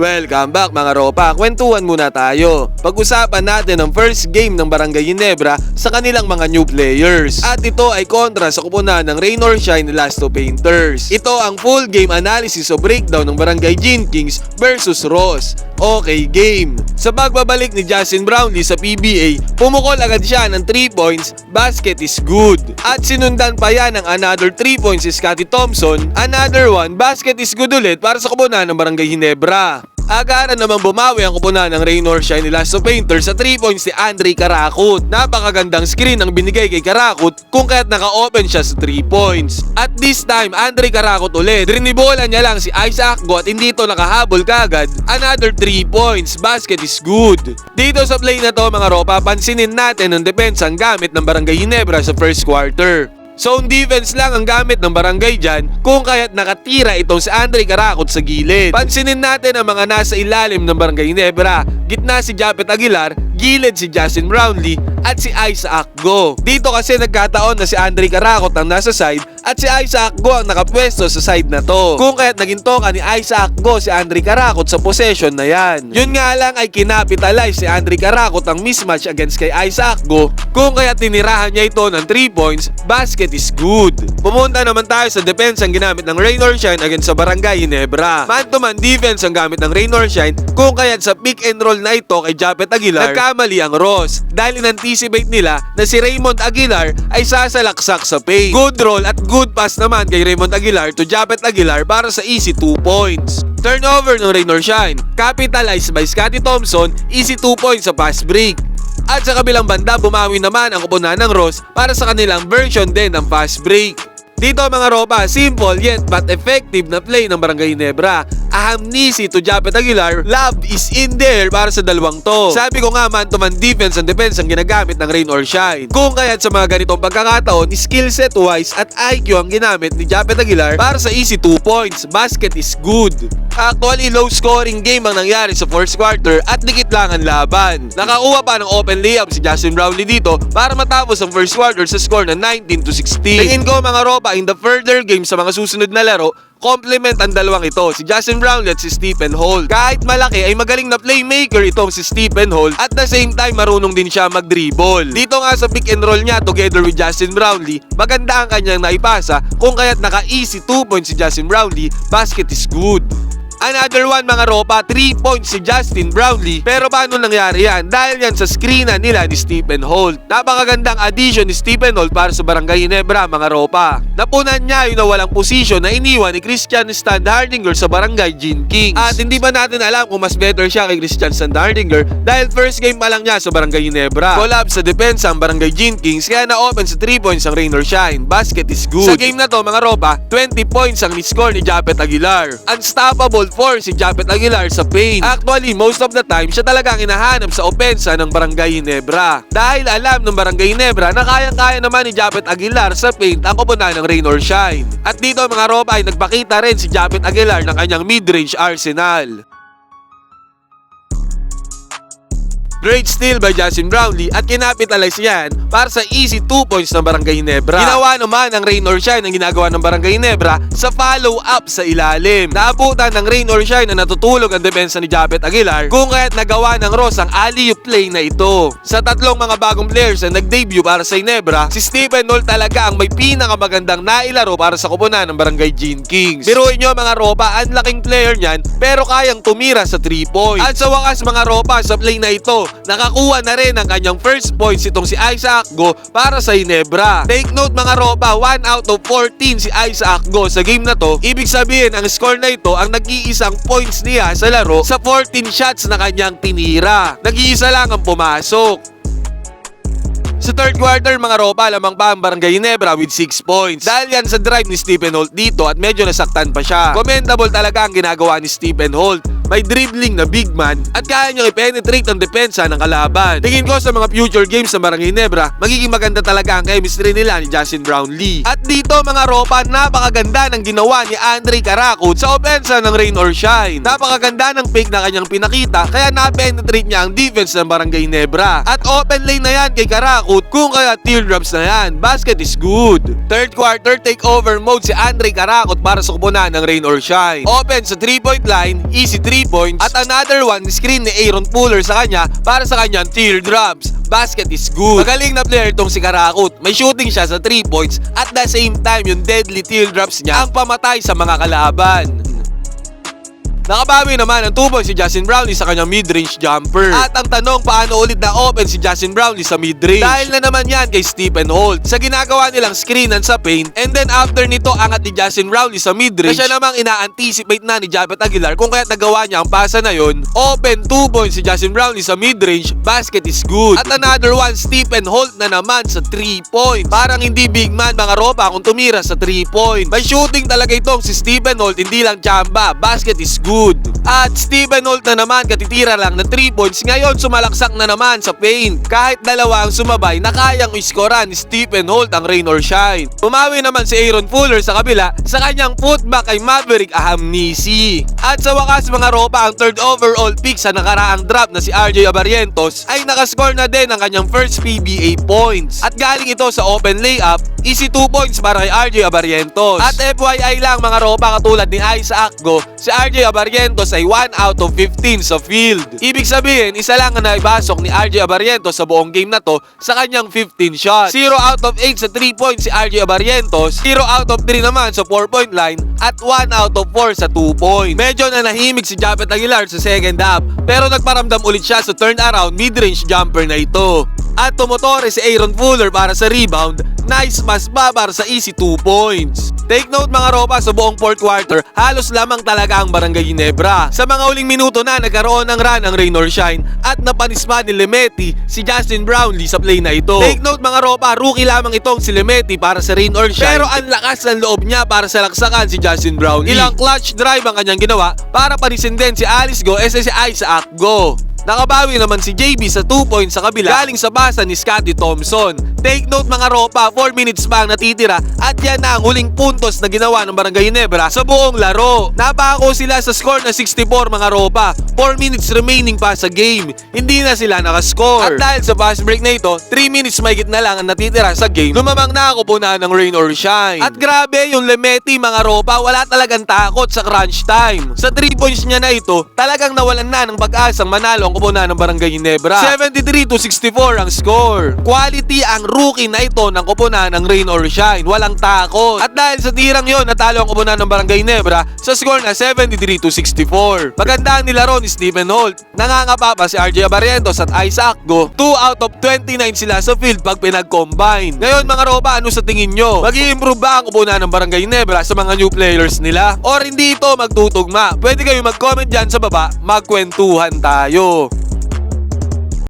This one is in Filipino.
Welcome back mga ropa, kwentuhan muna tayo. Pag-usapan natin ang first game ng Barangay Ginebra sa kanilang mga new players. At ito ay kontra sa kupunan ng Rain or Shine Last Two Painters. Ito ang full game analysis o breakdown ng Barangay Gin Kings versus Ross. Okay game. Sa pagbabalik ni Justin Brownlee sa PBA, pumukol agad siya ng 3 points, basket is good. At sinundan pa yan ng another 3 points si Scotty Thompson, another one, basket is good ulit para sa kupunan ng Barangay Ginebra. Agaran naman bumawi ang kupunan ng Raynor Shine ni Lasso Painter sa 3 points ni Andre Karakut. Napakagandang screen ang binigay kay Karakut kung kaya't naka-open siya sa 3 points. At this time, Andre Karakut ulit. Drinibola niya lang si Isaac Go at hindi to nakahabol kagad. Another 3 points. Basket is good. Dito sa play na to mga ropa, pansinin natin ang depensang gamit ng Barangay Ginebra sa first quarter. Zone defense lang ang gamit ng barangay dyan kung kaya't nakatira itong si Andre Karakot sa gilid. Pansinin natin ang mga nasa ilalim ng barangay Ginebra. Gitna si Japet Aguilar, gilid si Justin Brownlee at si Isaac Go. Dito kasi nagkataon na si Andre Karakot ang nasa side at si Isaac Go ang nakapwesto sa side na to. Kung kaya't naging toka ni Isaac Go si Andre Karakot sa possession na yan. Yun nga lang ay kinapitalize si Andre Karakot ang mismatch against kay Isaac Go kung kaya't tinirahan niya ito ng 3 points, basket is good. Pumunta naman tayo sa defense ang ginamit ng Rain Shine against sa Barangay Ginebra. Man-to-man defense ang gamit ng Rain Shine kung kaya't sa pick and roll na ito kay Japet Aguilar, nagkamali ang Ross dahil in-anticipate nila na si Raymond Aguilar ay sasalaksak sa paint. Good roll at good pass naman kay Raymond Aguilar to Japet Aguilar para sa easy 2 points. Turnover ng Rain Shine. Capitalized by Scotty Thompson, easy 2 points sa pass break. At sa kabilang banda, bumawi naman ang kupunan ng Ross para sa kanilang version din ng fast break. Dito mga ropa, simple yet but effective na play ng Barangay Ginebra. Ahamnisi to Japet Aguilar, love is in there para sa dalawang to. Sabi ko nga man-to-man defense and defense ang ginagamit ng Rain or Shine. Kung kaya't sa mga ganitong pagkakataon, skill set wise at IQ ang ginamit ni Japet Aguilar para sa easy 2 points. Basket is good. Actually, low scoring game ang nangyari sa first quarter at dikit lang ang laban. Nakakuha pa ng open layup si Justin Brownlee dito para matapos ang first quarter sa score na 19 to 16. Tingin ko mga ropa in the further game sa mga susunod na laro, Complement ang dalawang ito, si Justin Brownlee at si Stephen Holt. Kahit malaki ay magaling na playmaker itong si Stephen Holt at the same time marunong din siya mag-dribble. Dito nga sa pick and roll niya together with Justin Brownlee, maganda ang kanyang naipasa kung kaya't naka-easy 2 points si Justin Brownlee, basket is good. Another one mga ropa, 3 points si Justin Brownlee. Pero paano nangyari yan? Dahil yan sa screenan nila ni Stephen Holt. Napakagandang addition ni Stephen Holt para sa Barangay Ginebra mga ropa. Napunan niya yung nawalang posisyon na iniwan ni Christian Stan Hardinger sa Barangay Gin Kings. At hindi ba natin alam kung mas better siya kay Christian Stan Hardinger dahil first game pa lang niya sa Barangay Ginebra. Collapse sa depensa ang Barangay Gin Kings kaya na-open sa 3 points ang Rain or Shine. Basket is good. Sa game na to mga ropa, 20 points ang ni-score ni Japet Aguilar. Unstoppable 4 si Japet Aguilar sa paint. Actually, most of the time, siya talaga ang hinahanap sa opensa ng Barangay Ginebra. Dahil alam ng Barangay Ginebra na kayang-kaya naman ni Japet Aguilar sa paint ang kupunan ng Rain or Shine. At dito mga ropa ay nagpakita rin si Japet Aguilar ng kanyang mid-range arsenal. Great steal by Justin Brownlee at kinapitalize yan para sa easy 2 points ng Barangay Ginebra. Ginawa naman ng Rain or Shine ang ginagawa ng Barangay Ginebra sa follow-up sa ilalim. Naabutan ng Rain or Shine na natutulog ang depensa ni Japet Aguilar kung kaya't nagawa ng Ross ang alley-oop play na ito. Sa tatlong mga bagong players na nag-debut para sa Ginebra, si Stephen Noll talaga ang may pinakamagandang nailaro para sa kupunan ng Barangay Gin Kings. Biruin nyo mga ropa, ang laking player niyan pero kayang tumira sa 3 points. At sa wakas mga ropa, sa play na ito, nakakuha na rin ang kanyang first points itong si Isaac Go para sa Ginebra. Take note mga ropa, 1 out of 14 si Isaac Go sa game na to. Ibig sabihin, ang score na ito ang nag-iisang points niya sa laro sa 14 shots na kanyang tinira. Nag-iisa lang ang pumasok. Sa third quarter, mga ropa, lamang pa ang Barangay Ginebra with 6 points. Dahil yan sa drive ni Stephen Holt dito at medyo nasaktan pa siya. Commendable talaga ang ginagawa ni Stephen Holt. May dribbling na big man at kaya niyang i-penetrate ang depensa ng kalaban. Tingin ko sa mga future games ng Barangay Ginebra, magiging maganda talaga ang chemistry nila ni Justin Brownlee. At dito mga ropa, napakaganda ng ginawa ni Andre Karakut sa opensa ng Rain or Shine. Napakaganda ng pick na kanyang pinakita kaya na-penetrate niya ang defense ng Barangay Ginebra. At open lane na yan kay Karakut kung kaya teardrops na yan. Basket is good. Third quarter takeover mode si Andre Karakot para sa kupunan ng Rain or Shine. Open sa 3 point line, easy 3 3 points at another one screen ni Aaron Fuller sa kanya para sa kanyang teardrops. Basket is good. Magaling na player tong si Karakut. May shooting siya sa 3 points at the same time yung deadly teardrops niya ang pamatay sa mga kalaban. Nakabawi naman ang tubo si Justin Brownlee sa kanyang mid-range jumper. At ang tanong, paano ulit na open si Justin Brownlee sa mid-range? Dahil na naman yan kay Stephen Holt sa ginagawa nilang screenan sa paint. And then after nito, angat ni Justin Brownlee sa mid-range. Na siya namang ina-anticipate na ni Japet Aguilar kung kaya nagawa niya ang pasa na yon. Open 2 points si Justin Brownlee sa mid-range, basket is good. At another one, Stephen Holt na naman sa 3 point. Parang hindi big man mga ropa kung tumira sa 3 point. May shooting talaga itong si Stephen Holt, hindi lang chamba. Basket is good. At Stephen Holt na naman katitira lang na 3 points. Ngayon sumalaksak na naman sa paint. Kahit dalawa ang sumabay na kayang iskoran ni Stephen Holt ang rain or shine. Pumawi naman si Aaron Fuller sa kabila sa kanyang putback kay Maverick Ahamnisi. At sa wakas mga ropa ang third overall pick sa nakaraang draft na si RJ Abarientos ay nakascore na din ang kanyang first PBA points. At galing ito sa open layup, easy 2 points para kay RJ Abarientos. At FYI lang mga ropa katulad ni Isaac Akgo, si RJ Abarientos ay 1 out of 15 sa field. Ibig sabihin, isa lang ang naibasok ni RJ Abarientos sa buong game na to sa kanyang 15 shots. 0 out of 8 sa 3 points si RJ Abarientos, 0 out of 3 naman sa 4 point line, at 1 out of 4 sa 2 points. Medyo nanahimik si Japet Aguilar sa second half, pero nagparamdam ulit siya sa turnaround mid-range jumper na ito. At tumotore si Aaron Fuller para sa rebound, nice pass ba para sa easy 2 points. Take note mga ropa sa buong fourth quarter, halos lamang talaga ang Barangay Ginebra. Sa mga uling minuto na nagkaroon ng run ang Rain or Shine at napanisma ni Lemeti si Justin Brownlee sa play na ito. Take note mga ropa, rookie lamang itong si Lemeti para sa Rain or Shine. Pero ang lakas ng loob niya para sa laksakan si Justin Brownlee. Ilang clutch drive ang kanyang ginawa para panisin din si Alice Go, SSI sa Go. Nakabawi naman si JB sa 2 points sa kabila galing sa basa ni Scotty Thompson. Take note mga ropa, 4 minutes pa ang natitira at yan na ang huling puntos na ginawa ng Barangay Ginebra sa buong laro. Napako sila sa score na 64 mga ropa. 4 minutes remaining pa sa game. Hindi na sila nakascore. At dahil sa fast break na ito, 3 minutes may na lang ang natitira sa game. Lumamang na ako po na ng rain or shine. At grabe yung Lemeti mga ropa, wala talagang takot sa crunch time. Sa 3 points niya na ito, talagang nawalan na ng pag-asang manalo ang kupunan ng Barangay Ginebra. 73 to 64 ang score. Quality ang rookie na ito ng kupunan ng Rain or Shine. Walang takot. At dahil sa tirang yon natalo ang kupunan ng Barangay Ginebra sa score na 73 to 64. Maganda ang nilaro ni Stephen Holt. Nangangapa pa si RJ Abarientos at Isaac Go. 2 out of 29 sila sa field pag pinag-combine. Ngayon mga ropa, ano sa tingin nyo? mag improve ba ang kupunan ng Barangay Ginebra sa mga new players nila? Or hindi ito magtutugma? Pwede kayo mag-comment dyan sa baba, magkwentuhan tayo. Oh.